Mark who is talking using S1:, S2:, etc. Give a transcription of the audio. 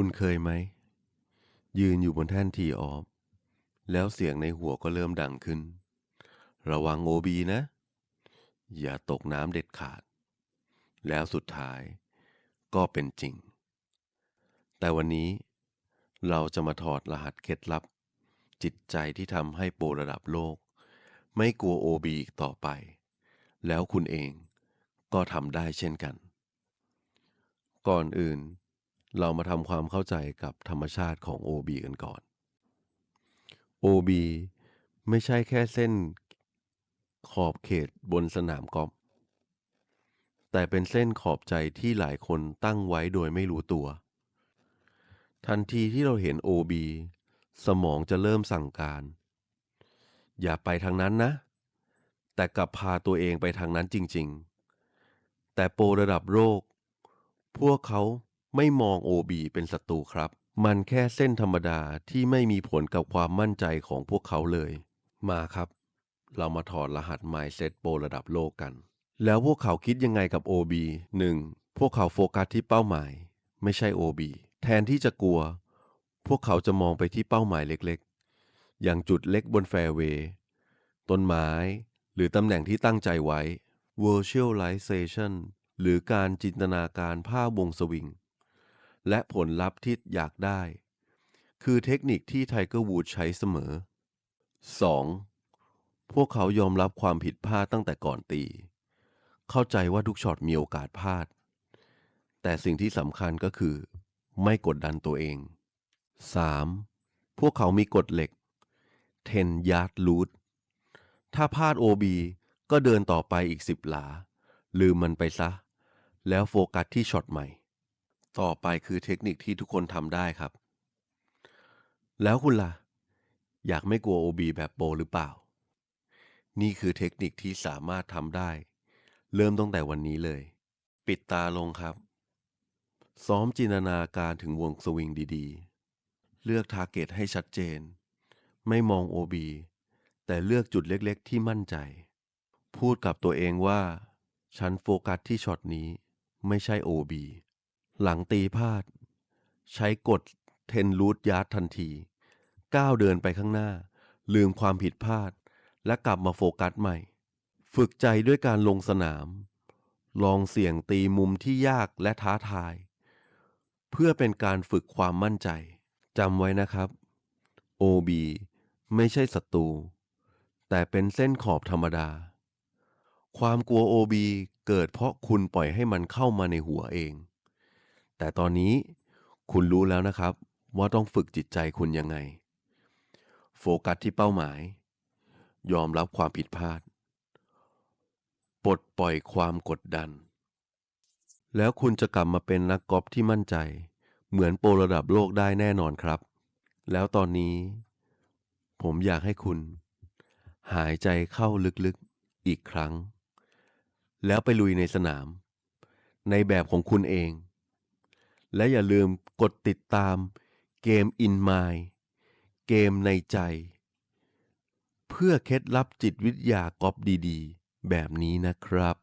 S1: คุณเคยไหม ยืนอยู่บนแท่นทีออฟ แล้วเสียงในหัวก็เริ่มดังขึ้น ระวังโอบีนะ อย่าตกน้ำเด็ดขาด แล้วสุดท้ายก็เป็นจริง แต่วันนี้เราจะมาถอดรหัสเคล็ดลับ จิตใจที่ทำให้โปรระดับโลก ไม่กลัวโอบีอีกต่อไป แล้วคุณเองก็ทำได้เช่นกัน ก่อนอื่น เรามาทำความเข้าใจกับธรรมชาติของ OB กันก่อน OB ไม่ใช่แค่เส้นขอบเขตบนสนามกอล์ฟแต่เป็นเส้นขอบใจที่หลายคนตั้งไว้โดยไม่รู้ตัว ทันทีที่เราเห็น OB สมองจะเริ่มสั่งการ อย่าไปทางนั้นนะ แต่กลับพาตัวเองไปทางนั้นจริง ๆ แต่โปรระดับโลกพวกเขา ไม่มอง OB เป็นศัตรูครับ มันแค่เส้นธรรมดาที่ไม่มีผลกับความมั่นใจของพวกเขาเลย มาครับ เรามาถอดรหัส Mindset โปรระดับโลกกัน แล้วพวกเขาคิดยังไงกับ OB 1. พวกเขาโฟกัสที่เป้าหมาย ไม่ใช่ OB แทนที่จะกลัว พวกเขาจะมองไปที่เป้าหมายเล็กๆ อย่างจุดเล็กบนแฟร์เวย์ต้นไม้ หรือตำแหน่งที่ตั้งใจไว้ Virtualization หรือการจินตนาการภาพวงสวิง และผลลัพธ์ที่อยากได้ คือเทคนิคที่ไทเกอร์วูดใช้เสมอ 2. พวกเขายอมรับความผิดพลาดตั้งแต่ก่อนตี เข้าใจว่าทุกช็อตมีโอกาสพลาด แต่สิ่งที่สำคัญก็คือ ไม่กดดันตัวเอง 3. พวกเขามีกฎเหล็ก 10 yard route ถ้าพลาด OB ก็เดินต่อไปอีก 10 หลา ลืมมันไปซะ แล้วโฟกัสที่ช็อตใหม่ ต่อไปคือเทคนิคที่ทุกคนทำได้ครับ แล้วคุณล่ะ อยากไม่กลัว OB แบบโปรหรือเปล่า นี่คือเทคนิคที่สามารถทำได้ เริ่มตั้งแต่วันนี้เลย ปิดตาลงครับ ซ้อมจินตนาการถึงวงสวิงดีๆ เลือกทาร์เก็ตให้ชัดเจน ไม่มอง OB แต่เลือกจุดเล็กๆ ที่มั่นใจ พูดกับตัวเองว่า ฉันโฟกัสที่ช็อตนี้ ไม่ใช่ OB หลังตีพลาด ใช้กดเทนรูทยาร์ดทันทีก้าวเดินไปข้างหน้า ลืมความผิดพลาด และกลับมาโฟกัสใหม่ ฝึกใจด้วยการลงสนาม ลองเสี่ยงตีมุมที่ยากและท้าทาย เพื่อเป็นการฝึกความมั่นใจจำไว้นะครับ OB ไม่ใช่ศัตรูแต่เป็นเส้นขอบธรรมดา ความกลัว OB เกิดเพราะคุณปล่อยให้มันเข้ามาในหัวเอง แต่ตอนนี้คุณรู้แล้วนะครับ ว่าต้องฝึกจิตใจคุณยังไง โฟกัสที่เป้าหมาย ยอมรับความผิดพลาด ปลดปล่อยความกดดัน แล้วคุณจะกลับมาเป็นนักกอล์ฟที่มั่นใจ เหมือนโปรระดับโลกได้แน่นอนครับ แล้วตอนนี้ ผมอยากให้คุณ หายใจเข้าลึกๆอีกครั้ง แล้วไปลุยในสนาม ในแบบของคุณเอง และอย่าลืมกดติดตามเกม In Mind เกมในใจ เพื่อเคล็ดลับจิตวิทยากอล์ฟดีๆ แบบนี้นะครับ